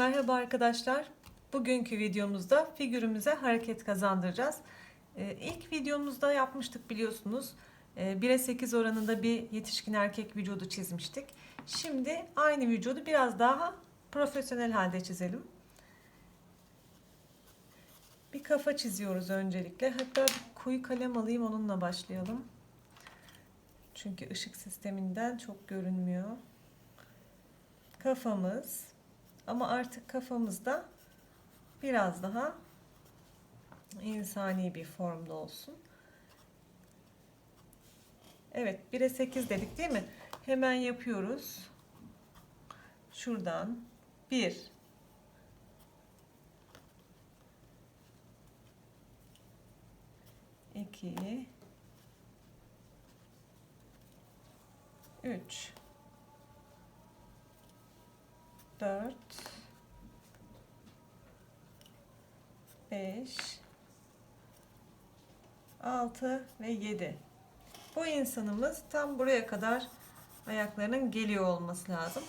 Merhaba arkadaşlar. Bugünkü videomuzda figürümüze hareket kazandıracağız. Ee, ilk videomuzda yapmıştık biliyorsunuz. Ee, 1'e 8 oranında bir yetişkin erkek vücudu çizmiştik. Şimdi aynı vücudu biraz daha profesyonel halde çizelim. Bir kafa çiziyoruz öncelikle. Hatta bir koyu kalem alayım onunla başlayalım. Çünkü ışık sisteminden çok görünmüyor. Kafamız ama artık kafamızda biraz daha insani bir formda olsun. Evet 1'e 8 dedik değil mi? Hemen yapıyoruz. Şuradan 1 2 3 4 5 6 ve 7 bu insanımız tam buraya kadar ayaklarının geliyor olması lazım.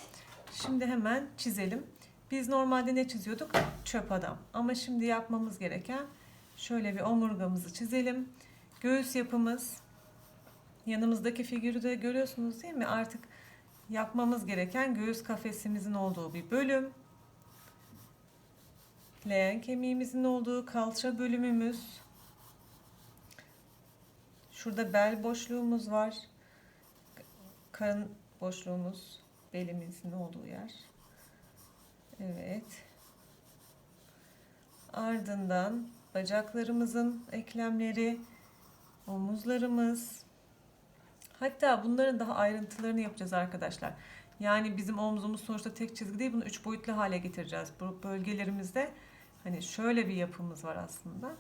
Şimdi hemen çizelim. Biz normalde ne çiziyorduk? Çöp adam. Ama şimdi yapmamız gereken şöyle bir omurgamızı çizelim. Göğüs yapımız. Yanımızdaki figürü de görüyorsunuz değil mi? Artık yapmamız gereken göğüs kafesimizin olduğu bir bölüm. Leğen kemiğimizin olduğu kalça bölümümüz. Şurada bel boşluğumuz var. Karın boşluğumuz belimizin olduğu yer. Evet. Ardından bacaklarımızın eklemleri, omuzlarımız, Hatta bunların daha ayrıntılarını yapacağız arkadaşlar. Yani bizim omzumuz sonuçta tek çizgi değil bunu üç boyutlu hale getireceğiz. Bu bölgelerimizde hani şöyle bir yapımız var aslında.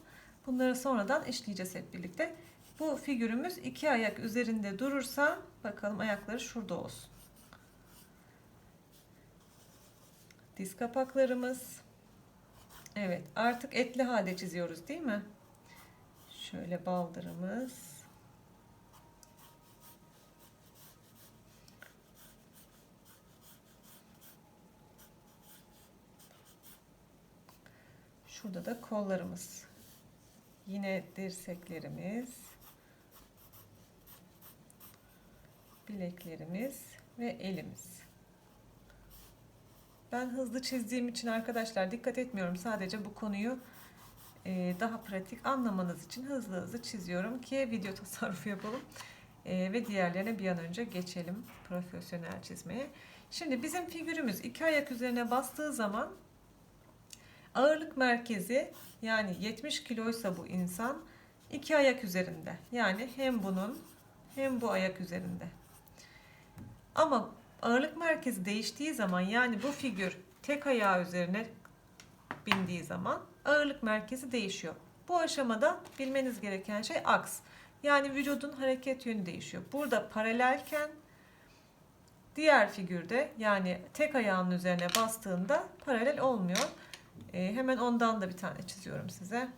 Bunları sonradan işleyeceğiz hep birlikte. Bu figürümüz iki ayak üzerinde durursa bakalım ayakları şurada olsun. Diz kapaklarımız. Evet artık etli halde çiziyoruz değil mi? Şöyle baldırımız. Şurada da kollarımız. Yine dirseklerimiz. Bileklerimiz ve elimiz. Ben hızlı çizdiğim için arkadaşlar dikkat etmiyorum. Sadece bu konuyu e, daha pratik anlamanız için hızlı hızlı çiziyorum ki video tasarrufu yapalım. E, ve diğerlerine bir an önce geçelim profesyonel çizmeye. Şimdi bizim figürümüz iki ayak üzerine bastığı zaman Ağırlık merkezi yani 70 kiloysa bu insan iki ayak üzerinde. Yani hem bunun hem bu ayak üzerinde. Ama ağırlık merkezi değiştiği zaman yani bu figür tek ayağı üzerine bindiği zaman ağırlık merkezi değişiyor. Bu aşamada bilmeniz gereken şey aks. Yani vücudun hareket yönü değişiyor. Burada paralelken diğer figürde yani tek ayağının üzerine bastığında paralel olmuyor. E, hemen ondan da bir tane çiziyorum size.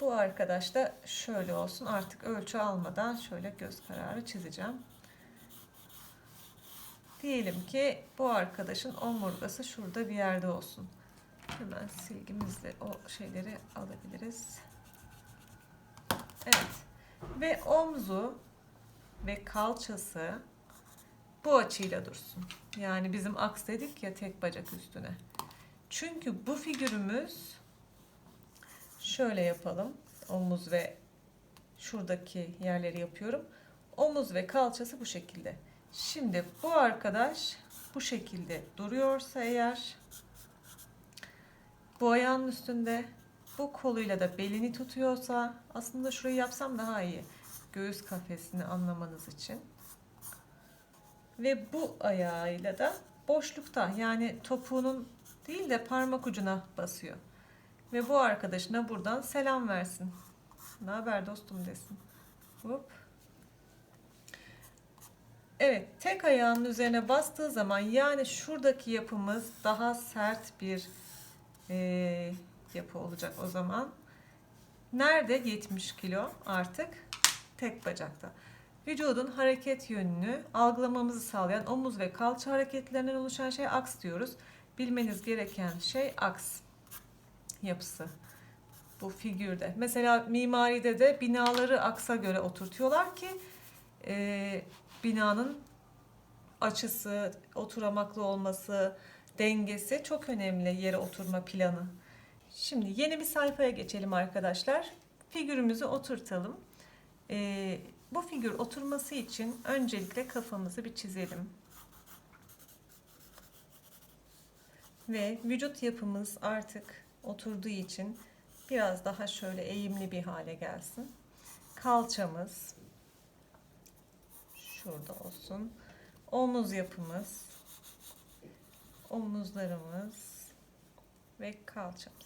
Bu arkadaş da şöyle olsun. Artık ölçü almadan şöyle göz kararı çizeceğim. Diyelim ki bu arkadaşın omurgası şurada bir yerde olsun. Hemen silgimizle o şeyleri alabiliriz. Evet. Ve omzu ve kalçası bu açıyla dursun. Yani bizim aks dedik ya tek bacak üstüne. Çünkü bu figürümüz şöyle yapalım. Omuz ve şuradaki yerleri yapıyorum. Omuz ve kalçası bu şekilde. Şimdi bu arkadaş bu şekilde duruyorsa eğer bu ayağın üstünde bu koluyla da belini tutuyorsa aslında şurayı yapsam daha iyi. Göğüs kafesini anlamanız için. Ve bu ayağıyla da boşlukta yani topuğunun değil de parmak ucuna basıyor. Ve bu arkadaşına buradan selam versin. Ne haber dostum desin. Hop. Evet, tek ayağının üzerine bastığı zaman yani şuradaki yapımız daha sert bir e, yapı olacak o zaman. Nerede 70 kilo artık? Tek bacakta. Vücudun hareket yönünü algılamamızı sağlayan omuz ve kalça hareketlerinden oluşan şey aks diyoruz. Bilmeniz gereken şey aks yapısı bu figürde. Mesela mimaride de binaları aksa göre oturtuyorlar ki e, binanın açısı, oturamaklı olması, dengesi çok önemli yere oturma planı. Şimdi yeni bir sayfaya geçelim arkadaşlar. Figürümüzü oturtalım. E, bu figür oturması için öncelikle kafamızı bir çizelim. Ve vücut yapımız artık oturduğu için biraz daha şöyle eğimli bir hale gelsin. Kalçamız şurada olsun. Omuz yapımız, omuzlarımız ve kalçamız.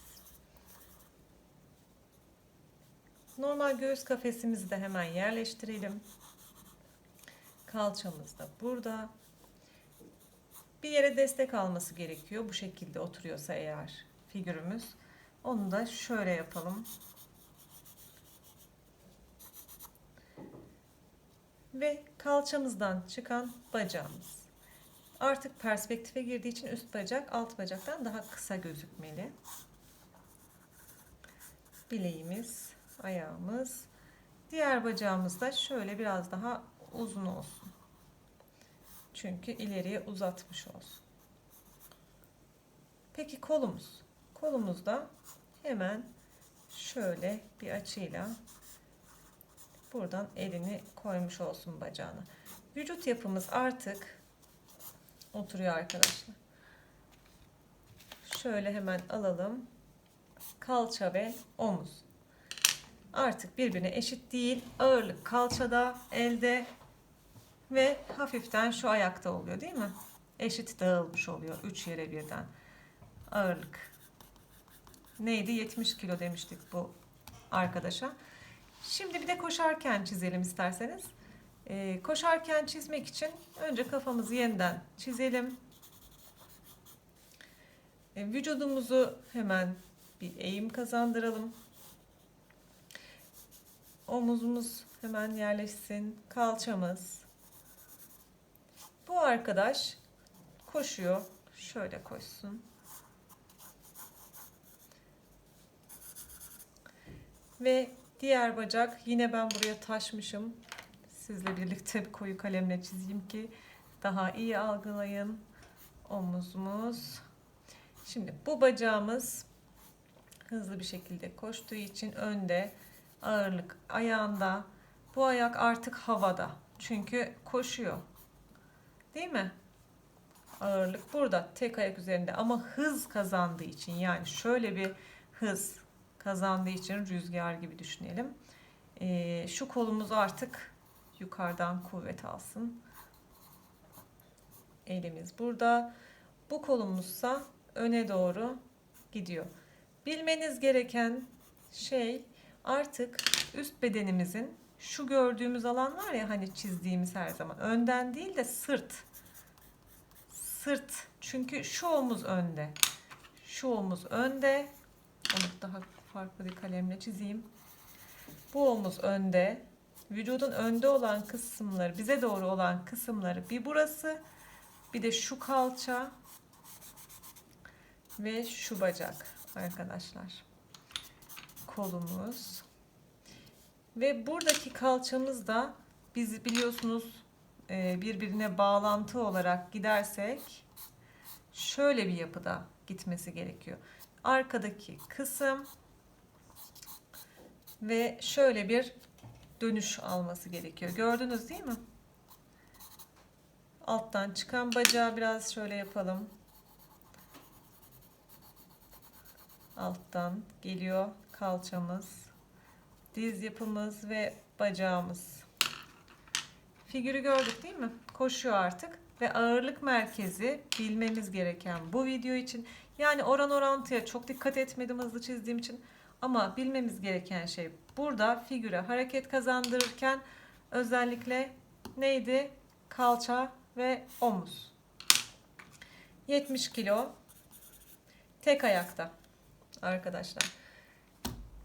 Normal göğüs kafesimizi de hemen yerleştirelim. Kalçamız da burada. Bir yere destek alması gerekiyor. Bu şekilde oturuyorsa eğer figürümüz. Onu da şöyle yapalım. Ve kalçamızdan çıkan bacağımız. Artık perspektife girdiği için üst bacak alt bacaktan daha kısa gözükmeli. Bileğimiz, ayağımız. Diğer bacağımız da şöyle biraz daha uzun olsun. Çünkü ileriye uzatmış olsun. Peki kolumuz? Kolumuzda hemen şöyle bir açıyla buradan elini koymuş olsun bacağına. Vücut yapımız artık oturuyor arkadaşlar. Şöyle hemen alalım. Kalça ve omuz. Artık birbirine eşit değil. Ağırlık kalçada, elde ve hafiften şu ayakta oluyor değil mi? Eşit dağılmış oluyor üç yere birden. Ağırlık. Neydi? 70 kilo demiştik bu arkadaşa. Şimdi bir de koşarken çizelim isterseniz. Ee, koşarken çizmek için önce kafamızı yeniden çizelim. Ee, vücudumuzu hemen bir eğim kazandıralım. Omuzumuz hemen yerleşsin. Kalçamız. Bu arkadaş koşuyor. Şöyle koşsun. Ve diğer bacak yine ben buraya taşmışım. Sizle birlikte bir koyu kalemle çizeyim ki daha iyi algılayın. Omuzumuz. Şimdi bu bacağımız hızlı bir şekilde koştuğu için önde ağırlık ayağında. Bu ayak artık havada. Çünkü koşuyor. Değil mi? Ağırlık burada tek ayak üzerinde ama hız kazandığı için yani şöyle bir hız kazandığı için rüzgar gibi düşünelim. Ee, şu kolumuz artık yukarıdan kuvvet alsın. Elimiz burada. Bu kolumuzsa öne doğru gidiyor. Bilmeniz gereken şey artık üst bedenimizin şu gördüğümüz alan var ya hani çizdiğimiz her zaman önden değil de sırt. Sırt. Çünkü şu omuz önde. Şu omuz önde. Onu daha farklı bir kalemle çizeyim. Bu omuz önde. Vücudun önde olan kısımları, bize doğru olan kısımları bir burası, bir de şu kalça ve şu bacak arkadaşlar. Kolumuz. Ve buradaki kalçamız da biz biliyorsunuz birbirine bağlantı olarak gidersek şöyle bir yapıda gitmesi gerekiyor. Arkadaki kısım ve şöyle bir dönüş alması gerekiyor. Gördünüz değil mi? Alttan çıkan bacağı biraz şöyle yapalım. Alttan geliyor kalçamız, diz yapımız ve bacağımız. Figürü gördük değil mi? Koşuyor artık ve ağırlık merkezi bilmemiz gereken bu video için yani oran orantıya çok dikkat etmedim hızlı çizdiğim için ama bilmemiz gereken şey burada figüre hareket kazandırırken özellikle neydi? Kalça ve omuz. 70 kilo tek ayakta arkadaşlar.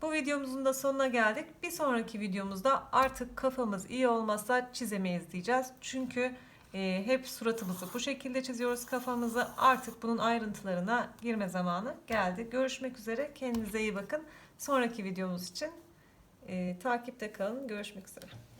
Bu videomuzun da sonuna geldik. Bir sonraki videomuzda artık kafamız iyi olmazsa çizemeyiz diyeceğiz. Çünkü E, hep suratımızı bu şekilde çiziyoruz kafamızı. Artık bunun ayrıntılarına girme zamanı geldi. Görüşmek üzere. Kendinize iyi bakın. Sonraki videomuz için e, takipte kalın. Görüşmek üzere.